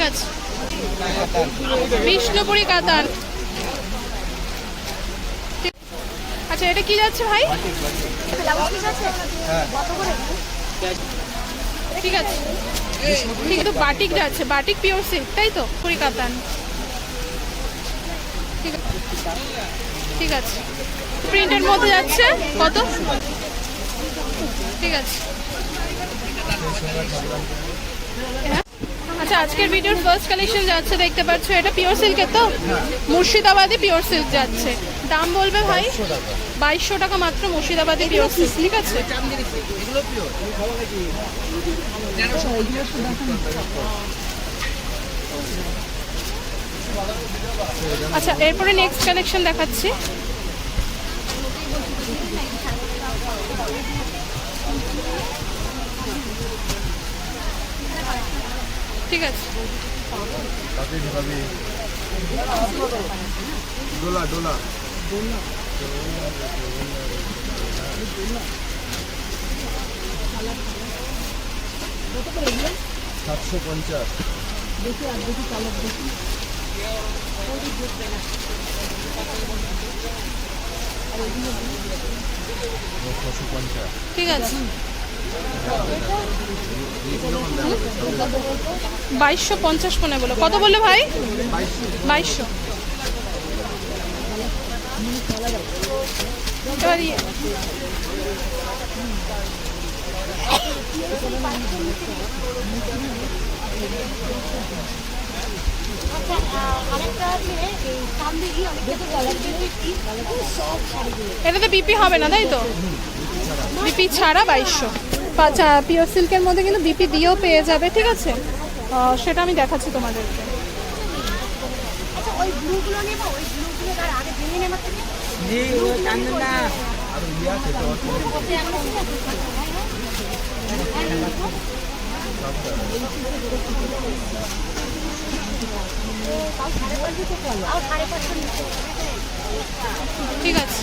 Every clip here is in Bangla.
ঠিক আছে বিষ্ণুপুরি কাতান আচ্ছা এটা কি যাচ্ছে ভাই? ঠিক আছে। কিন্তু বাটিক যাচ্ছে বাটিক পিওর সিল্ক, তাই তো? পুরি কাতান ঠিক আছে। ঠিক আছে। প্রিন্টের মধ্যে যাচ্ছে, কত? ঠিক আছে। হ্যাঁ। আচ্ছা আজকের ভিডিওর ফার্স্ট কালেকশন যাচ্ছে, দেখতে পাচ্ছ, এটা পিওর সিল্কের তো? মুর্শিদাবাদে পিওর সিল্ক যাচ্ছে। দাম বলবে ভাই? বাইশশো টাকা মাত্র মুর্শিদাবাদে পিওর সিল্ক ঠিক আছে? আচ্ছা এরপরে নেক্সট কালেকশন দেখাচ্ছি। ঠিক আছে। কাকে ঢোকাবি ডোলা ডোলা। সাতশো পঞ্চাশ। দেখি আর দেখি ছশো পঞ্চাশ ঠিক আছে। বাইশশো পঞ্চাশ কোনে বলো। কত বলল ভাই? বাইশশো। এটাতে বিপি হবে না, তাই তো? বিপি ছাড়া বাইশশো। পিওর সিল্কের মধ্যে কিন্তু বিপি দিয়েও পেয়ে যাবে ঠিক আছে? সেটা আমি দেখাচ্ছি তোমাদেরকে। আচ্ছা ইয়ে ঠিক আছে।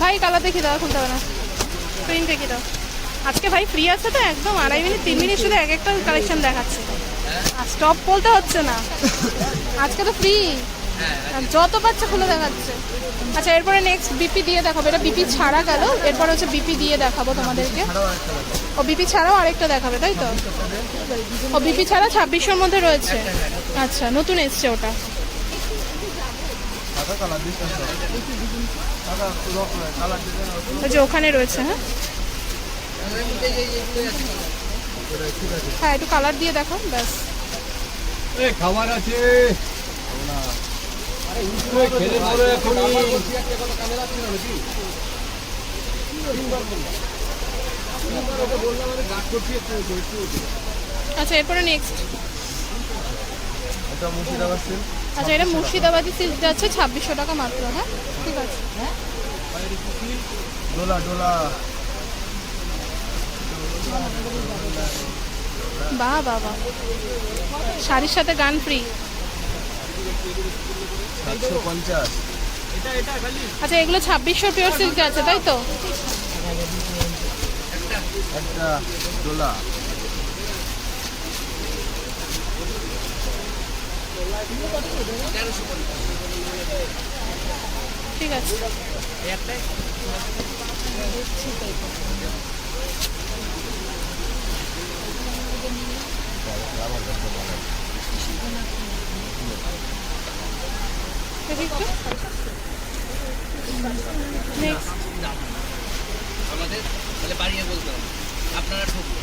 ভাই কালার দেখি দাও খুলতে হবে না। প্রিন্ট দেখি দাও। আজকে ভাই ফ্রি আছে তো একদম, আড়াই মিনিট, তিন মিনিট শুধু এক একটা কালেকশন দেখাচ্ছে। আর স্টপ বলতে হচ্ছে না। আজকে তো ফ্রি যত পাচ্ছে খুলে দেখাচ্ছে। আচ্ছা এরপরে নেক্সট বিপি দিয়ে দেখাবো। এটা বিপি ছাড়া গেল। এরপর হচ্ছে বিপি দিয়ে দেখাবো তোমাদেরকে। ও বিপি ছাড়াও আরেকটা দেখাবে, তাই তো? ও বিপি ছাড়া ছাব্বিশশোর মধ্যে রয়েছে। আচ্ছা নতুন এসছে ওটা। ওই যে ওখানে রয়েছে হ্যাঁ? হ্যাঁ একটু কালার দিয়ে দেখো ব্যাস। খাবার আছে। আচ্ছা এরপরে নেক্সট এটা মুর্শিদাবাদ সিল্ক আচ্ছা এটা মুর্শিদাবাদি সিল্ক যাচ্ছে ছাব্বিশশো টাকা মাত্র হ্যাঁ? ঠিক আছে। ডোলা ডোলা। বাহ বাহ বাহ শাড়ির সাথে গান ফ্রি আচ্ছা এগুলো ছাব্বিশশো পিওর সিল্ক যাচ্ছে তাই তো? একটা ডোলা। ঠিক আছে। আমাদের তাহলে বাড়িয়ে বলতে হবে আপনারা ঠকবেন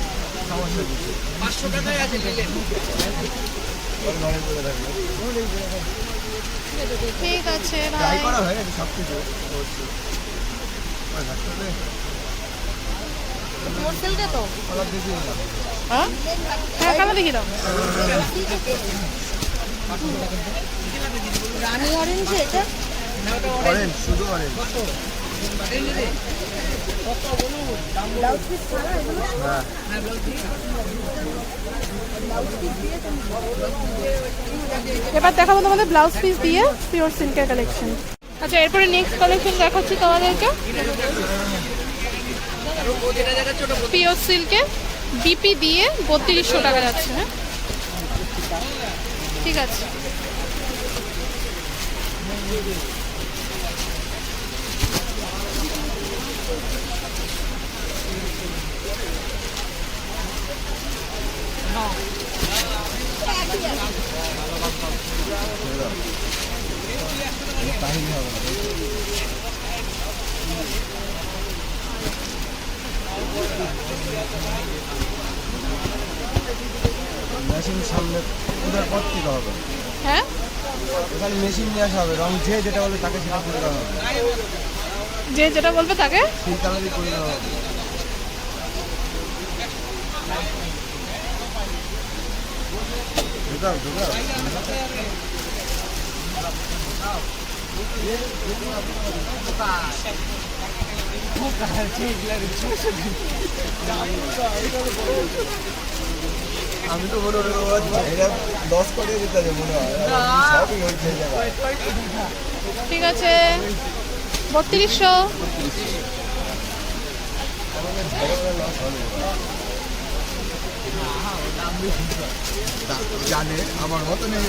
পাঁচশো টাকায় আছে ঠিক আছে ভাই করা হয়ে গেছে সব কিছু। ওই তো হ্যাঁ হ্যাঁ কেন দেখি দাও রানি অরেঞ্জ এটা? অরেঞ্জ শুধু অরেঞ্জ এবার দেখাবো তোমাদের ব্লাউজ পিস দিয়ে পিওর সিল্কের কালেকশন আচ্ছা এরপরে নেক্সট কালেকশন দেখাচ্ছি তোমাদেরকে। পিওর সিল্কে বিপি দিয়ে বত্রিশশো টাকা যাচ্ছে হ্যাঁ? ঠিক আছে কাহিনী হবে না মেশিন সামনে ওদের পর থেকে হবে। হ্যাঁ? এখানে মেশিন নিয়ে আসা হবে। রং যে যেটা বলে তাকে সেটা করে দেওয়া হবে। যে যেটা বলবে তাকে? আমি তো মনে হয় লস করে দিতে মনে হয়। ঠিক আছে। বত্রিশশো। জানে আমার মতো নেই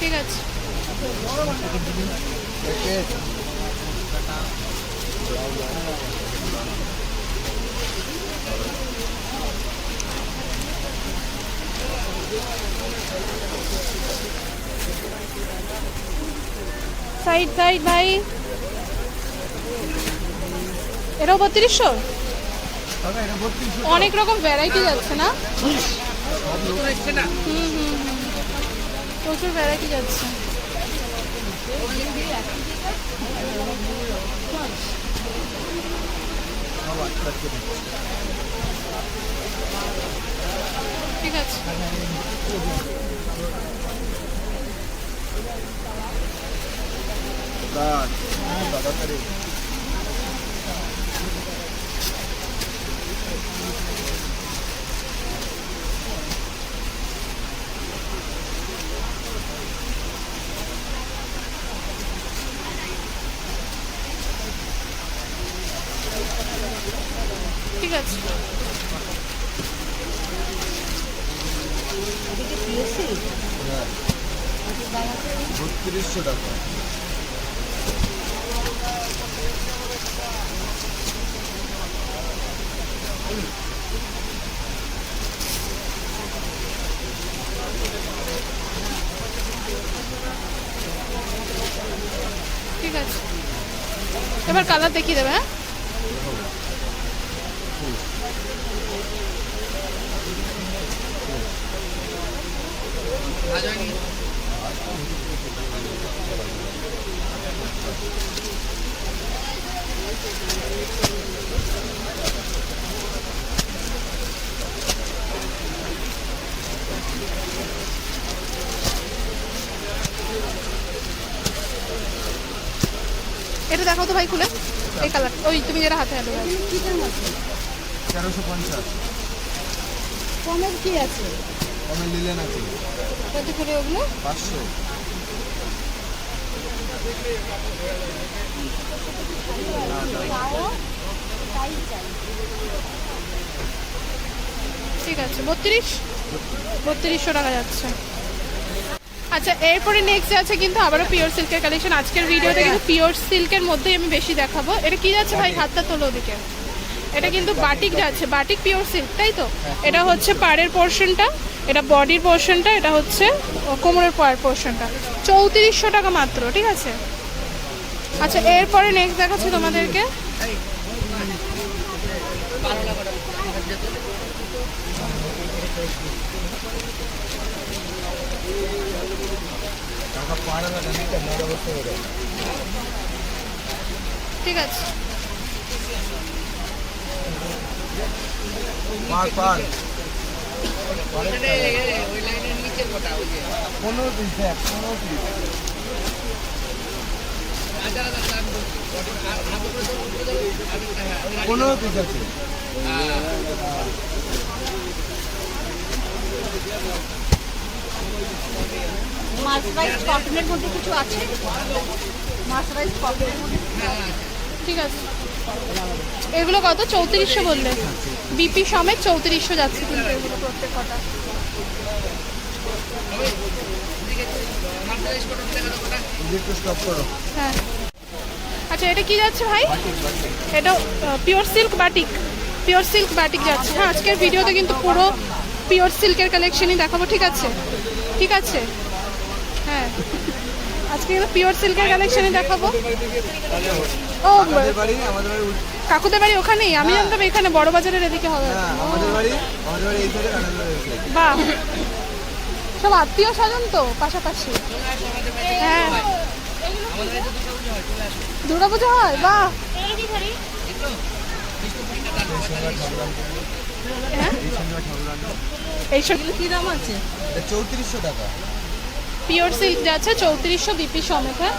ঠিক আছে। সাইড সাইড ভাই এটাও বত্রিশশো অনেক রকম ভ্যারাইটি যাচ্ছে না। প্রচুর ভ্যারাইটি যাচ্ছে সবার কাছে ঠিক আছে। দাদা দাদা তারে ঠিক আছে বত্রিশশো টাকা ঠিক আছে এবার কালার দেখিয়ে দেবে হ্যাঁ? কাজ হয়নি এটা দেখাও তো ভাই খুলে। এই কালার ওই তুমি যেটা হাতে হাতে তেরোশো পঞ্চাশ। কমের কি আছে? কমে নিলেন আছে। কত করে ওগুলো? পাঁচশো। ঠিক আছে বত্রিশ? বত্রিশশো টাকা যাচ্ছে। আচ্ছা এরপরে নেক্সট আছে কিন্তু আবারও পিওর সিল্কের কালেকশন আজকের ভিডিওতে কিন্তু পিওর সিল্কের মধ্যেই আমি বেশি দেখাবো। এটা কি যাচ্ছে ভাই? হাতটা তোলো ওদিকে। এটা কিন্তু বাটিক যাচ্ছে। বাটিক পিওর সিল্ক তাই তো? এটা হচ্ছে পাড়ের পোর্শনটা এটা বডির পোর্শনটা এটা হচ্ছে কোমরের পাড়ের পোর্শনটা চৌত্রিশশো টাকা মাত্র ঠিক আছে? আচ্ছা এরপরে নেক্সট দেখাচ্ছি তোমাদেরকে টাকা পাড়া না দিতে মজা করতে হবে ঠিক আছে। পার। পার পনেরো পিস দেখ পনেরো পিস। হ্যাঁ, পনেরো পিস আছে। মার্সরাইজ কটনের মধ্যে কিছু আছে? ঠিক আছে। এগুলো কত? চৌত্রিশশো বললে। বিপি সমেত চৌত্রিশশো যাচ্ছে কিন্তু এগুলো হ্যাঁ। আচ্ছা এটা কি যাচ্ছে ভাই? এটা pure silk batik pure silk batik যাচ্ছে। হ্যাঁ আজকের ভিডিওতে কিন্তু পুরো পিওর সিল্কের কালেকশনই দেখাবো, ঠিক আছে? ঠিক আছে। হ্যাঁ। আজকে কিন্তু পিওর সিল্কের কালেকশনই দেখাবো। ও আমাদের বাড়ি আমাদের বাড়ি কাকুদের বাড়ি ওখানেই? আমি জানতাম এখানে বড় বাজারের এদিকে হবে। হ্যাঁ বাহ। সব আত্মীয় স্বজন তো পাশাপাশি। হ্যাঁ। দুর্গা পুজো হয়? বাহ। হ্যাঁ? এইসব কি দাম আছে? চৌত্রিশশো টাকা। পিওর সিল্ক যাচ্ছে চৌত্রিশশো বিপি সমেত হ্যাঁ।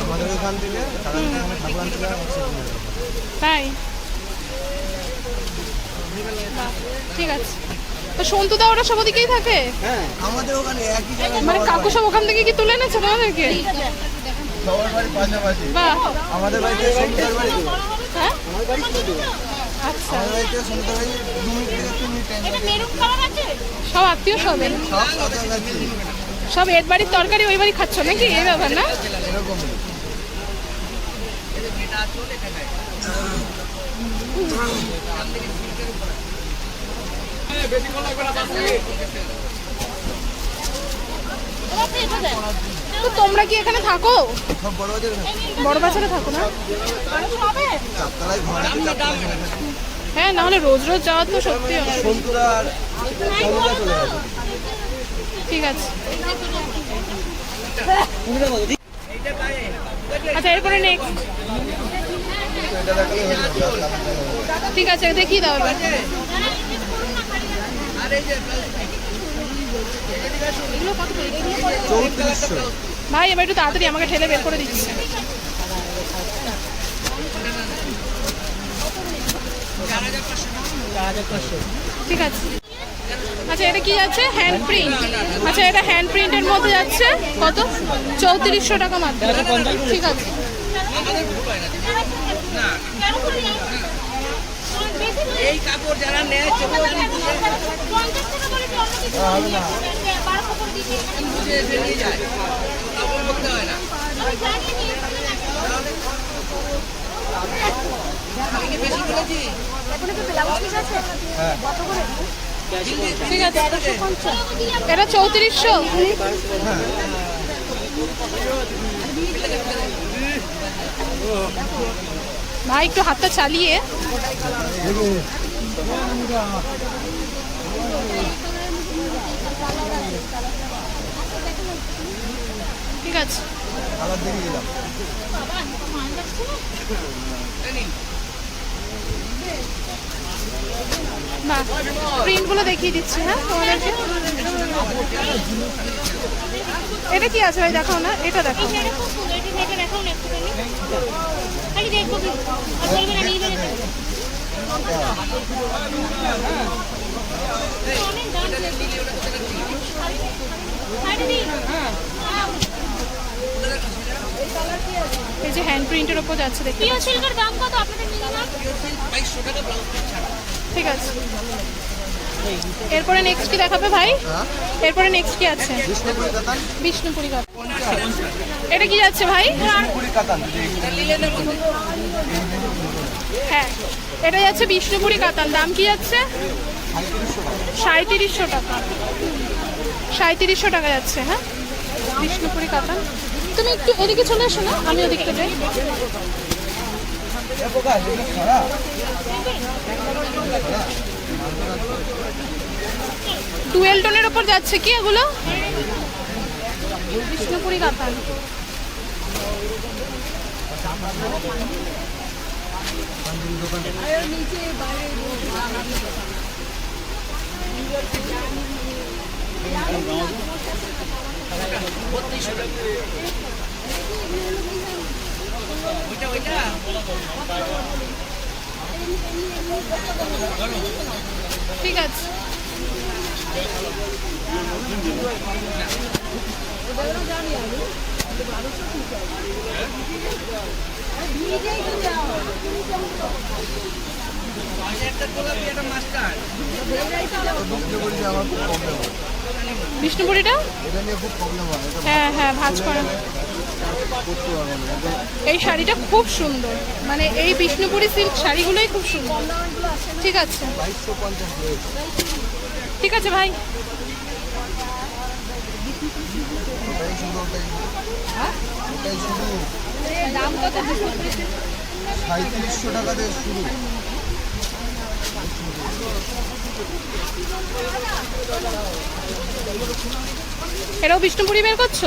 আমাদের ওইখান থেকে ঠাকুর তাই? বাহ, ঠিক আছে। তো সন্তুদা ওরা সব ওদিকেই থাকে? আমাদের ওখানে একই জায়গায় মানে কাকু সব ওখান থেকে কি তুলে এনেছে তোমাদেরকে? সবার বাড়ি পাশাপাশি। বাহ আমাদের বাড়িতে বাড়ি। হ্যাঁ? আচ্ছা। বাড়িতে বাড়ি মিনিট থেকে তিন মিনিট টাইম লাগে। সব আত্মীয় স্বজন? সব সব এর বাড়ির তরকারি ওই বাড়ি খাচ্ছ নাকি? এই ব্যাপার না? তো তোমরা কি এখানে থাকো বড় বাজারে থাকে। না। হ্যাঁ নাহলে রোজ রোজ যাওয়া তো সত্যি ঠিক আছে আচ্ছা এরপরে নেক্সট। ঠিক আছে, দেখিয়ে দাও ভাই, এবার একটু তাড়াতাড়ি আমাকে ঠেলে বের করে দিচ্ছে। ঠিক আছে। আচ্ছা এটা কি যাচ্ছে? হ্যান্ড প্রিন্ট আচ্ছা এটা হ্যান্ড প্রিন্টের মধ্যে যাচ্ছে। কত? চৌত্রিশশো টাকা মাত্র। ঠিক আছে। এই কাপড় যারা নেয় যায় কাপড় বলতে হয় না। আমি কি বেশি বলেছি ঠিক আছে এটা চৌত্রিশশো? ভাই একটু হাতটা চালিয়ে। ঠিক আছে। দিলাম না প্রিন্টগুলো দেখিয়ে দিচ্ছি হ্যাঁ তোমাদেরকে। এটা কি আছে ভাই? দেখাও না এটা দেখো এই যে হ্যান্ড প্রিন্টের ওপর যাচ্ছে সিল্কের দাম কত? আপনাদের মিনিমাম? বাইশশো টাকা ব্লাউজ ছাড়া। ঠিক আছে। এরপরে নেক্সট কি দেখাবে ভাই? এরপরে নেক্সট কি আছে? বিষ্ণুপুরি কাতান। এটা কি যাচ্ছে ভাই? হ্যাঁ। এটা যাচ্ছে বিষ্ণুপুরি কাতান দাম কি যাচ্ছে? সাঁত্রিশশো টাকা। সাঁত্রিশশো টাকা যাচ্ছে হ্যাঁ? বিষ্ণুপুরি কাতান তুমি একটু এদিকে চলে এসো না আমি ওদিকটা যাই। ডুয়েল টোনের ওপর যাচ্ছে কি এগুলো? বিষ্ণুপুরি কাতান ওইটা ওইটা ঠিক আছে বিষ্ণুপুরিটা হ্যাঁ। হ্যাঁ। ভাজ করা করতে পারব না এই শাড়িটা খুব সুন্দর। মানে এই বিষ্ণুপুরি সিল্ক শাড়িগুলোই খুব সুন্দর। ঠিক আছে। ঠিক আছে ভাই। শুধু। দাম কত? সাঁত্রিশশো টাকা শুরু। এটাও বিষ্ণুপুরি বের করছ?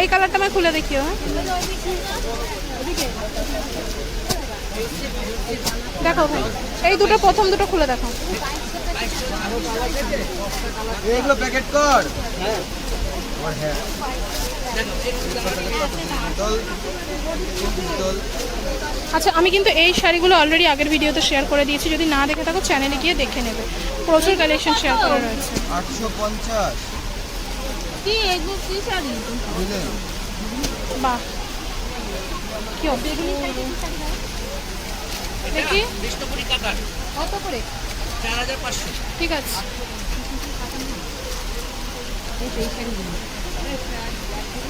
এই কালারটা আমি খুলে দেখিও হ্যাঁ। দেখো ভাই, এই দুটো প্রথম দুটো খুলে দেখো। এগুলো প্যাকেট কর। হ্যাঁ। আচ্ছা আমি কিন্তু এই শাড়িগুলো অলরেডি আগের ভিডিওতে শেয়ার করে দিয়েছি। যদি না দেখে থাকো চ্যানেলে গিয়ে দেখে নেবে। প্রচুর কালেকশন শেয়ার করা রয়েছে। আটশো পঞ্চাশ। বাহ। কি দেখি কত করে? চার হাজার পাঁচশো। ঠিক আছে।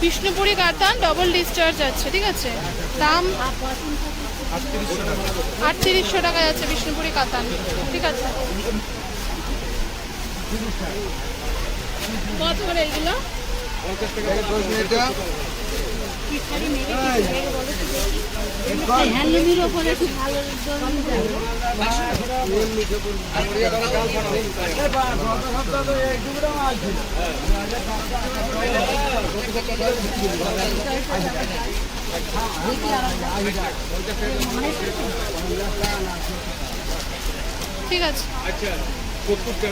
বিষ্ণুপুরি কাতান ডবল ডিসচার্জ আছে ঠিক আছে? দাম আটত্রিশশো টাকা টাকা যাচ্ছে বিষ্ণুপুরি কাতান ঠিক আছে? কত করে এইগুলো এটা হ্যান্ডলুমের ওপরে খুব ভালো জমি যায় ঠিক আছে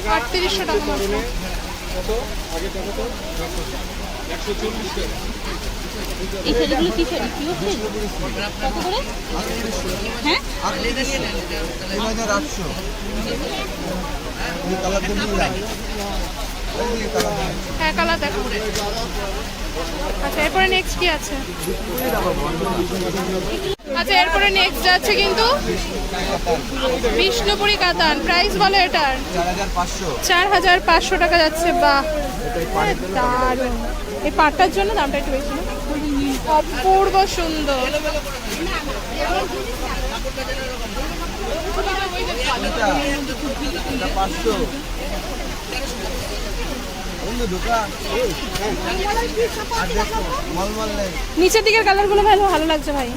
আটত্রিশশো টাকা। এই শাড়িগুলো কি শাড়ি? পিওর কত করে? হ্যাঁ? হ্যাঁ কালার দেখো। আচ্ছা এরপরে নেক্সট কি আছে? আচ্ছা এরপরে নেক্সট যাচ্ছে কিন্তু বিষ্ণুপুরি কাতান। প্রাইস বলো এটার? চার হাজার পাঁচশো টাকা যাচ্ছে, বাহ। দারুণ। এই পাটটার জন্য দামটা একটু বেশি? অপূর্ব সুন্দর। নিচের দিকের কালারগুলো ভালো ভালো লাগছে ভাই।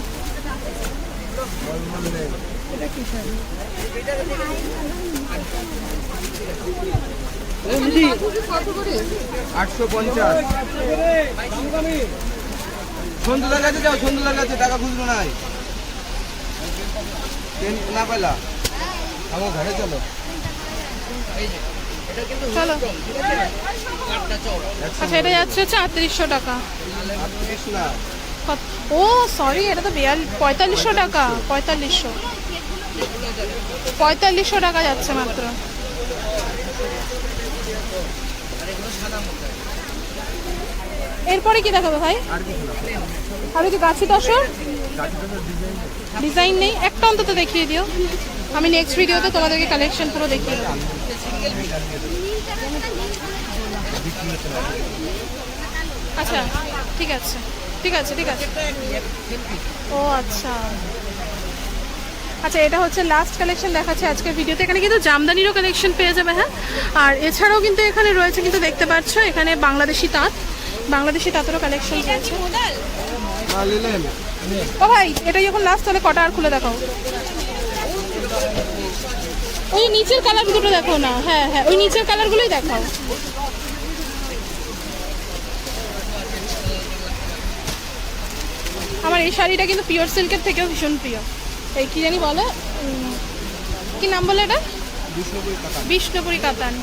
আটশো পঞ্চাশ। সন্ধ্যুদার কাছে যাও সন্ধ্যুদার কাছে টাকা খুচরো নাই। না পেলা আমার ঘরে চলো। চলো। আচ্ছা এটা যাচ্ছে হচ্ছে আটত্রিশশো টাকা। ও সরি এটা তো পঁয়তাল্লিশশো টাকা পঁয়তাল্লিশশো। পঁয়তাল্লিশশো টাকা যাচ্ছে মাত্র। এরপরে কি দেখাবে ভাই? আর কি গাছি ডিজাইন ডিজাইন নেই। একটা অন্তত দেখিয়ে দিও। আমি নেক্সট ভিডিওতে তোমাদেরকে কালেকশন পুরো দেখিয়ে দেবো। আচ্ছা ঠিক আছে। ঠিক আছে ঠিক আছে। ও আচ্ছা। আচ্ছা এটা হচ্ছে লাস্ট কালেকশন দেখাচ্ছে আজকের ভিডিওতে এখানে কিন্তু জামদানিরও কালেকশন পেয়ে যাবে হ্যাঁ? আর এছাড়াও কিন্তু এখানে রয়েছে কিন্তু দেখতে পাচ্ছ এখানে বাংলাদেশি তাঁত। বাংলাদেশি তাঁতেরও কালেকশন রয়েছে। ও ভাই এটা যখন লাস্ট তাহলে কটা আর খুলে দেখাও। ওই নিচের কালার দুটো দেখো না। হ্যাঁ হ্যাঁ ওই নিচের কালারগুলোই দেখাও। আমার এই শাড়িটা কিন্তু পিওর সিল্কের থেকেও ভীষণ প্রিয়। এই কি জানি বলে? কি নাম বলে এটা? বিষ্ণুপুরি বিষ্ণুপুরি কাতান।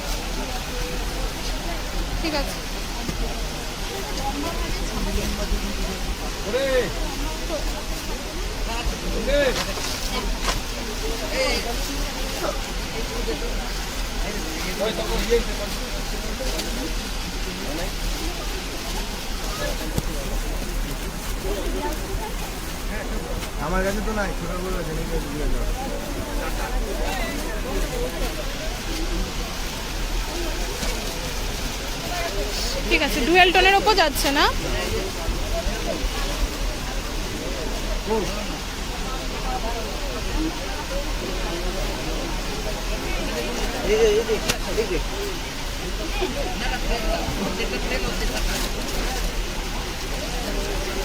ঠিক আছে। আমার কাছে তো নাই ছোট বড় আছে ঠিক আছে ডুয়েল টোনের ওপর যাচ্ছে না?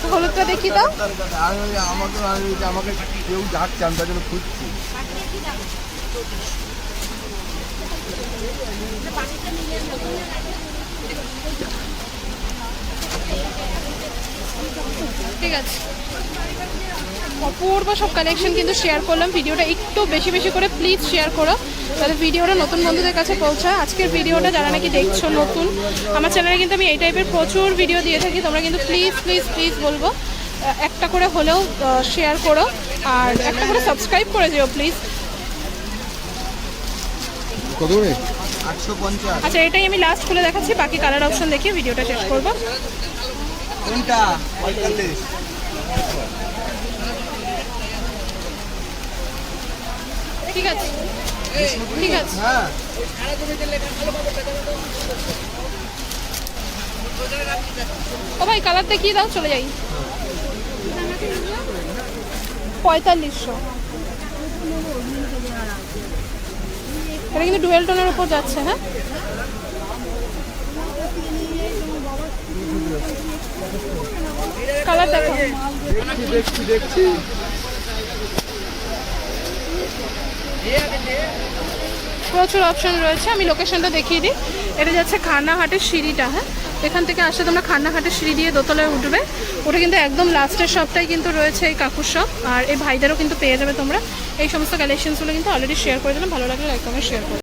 হলুদটা দেখি দাও। তার কথা আর ওই আমাকে আর ওই যে আমাকে কেউ ডাকছে আমি তার জন্য খুঁজছি ঠিক আছে। অপূর্ব সব কালেকশন কিন্তু শেয়ার করলাম। ভিডিওটা একটু বেশি বেশি করে প্লিজ শেয়ার করো। তাহলে ভিডিওটা নতুন বন্ধুদের কাছে পৌঁছায়। আজকের ভিডিওটা যারা নাকি দেখছ নতুন আমার চ্যানেলে কিন্তু আমি এই টাইপের প্রচুর ভিডিও দিয়ে থাকি। তোমরা কিন্তু প্লিজ প্লিজ প্লিজ বলব। একটা করে হলেও শেয়ার করো। আর একটা করে সাবস্ক্রাইব করে দিও প্লিজ আচ্ছা এটাই আমি লাস্ট খুলে দেখাচ্ছি। বাকি কালার অপশন দেখিয়ে ভিডিওটা শেষ করব। কোনটা? পঁয়তাল্লিশ ঠিক আছে। ঠিক আছে। হ্যাঁ। ও ভাই কালার দেখিয়ে দাও? চলে যাই। পঁয়তাল্লিশশো। এটা কিন্তু ডুয়েল টোনের উপর যাচ্ছে হ্যাঁ? কালার দেখো। দেখছি দেখছি প্রচুর অপশন রয়েছে আমি লোকেশনটা দেখিয়ে দিই। এটা যাচ্ছে খান্নাঘাটের সিঁড়িটা হ্যাঁ? এখান থেকে আসলে তোমরা খান্নাঘাটের সিঁড়ি দিয়ে দোতলায় উঠবে। ওটা কিন্তু একদম লাস্টের শপটাই কিন্তু রয়েছে এই কাকুর শপ আর এই ভাইদেরও কিন্তু পেয়ে যাবে তোমরা। এই সমস্ত কালেকশনসগুলো কিন্তু অলরেডি শেয়ার করে দিলাম ভালো লাগলে লাইক কমেন্ট শেয়ার করে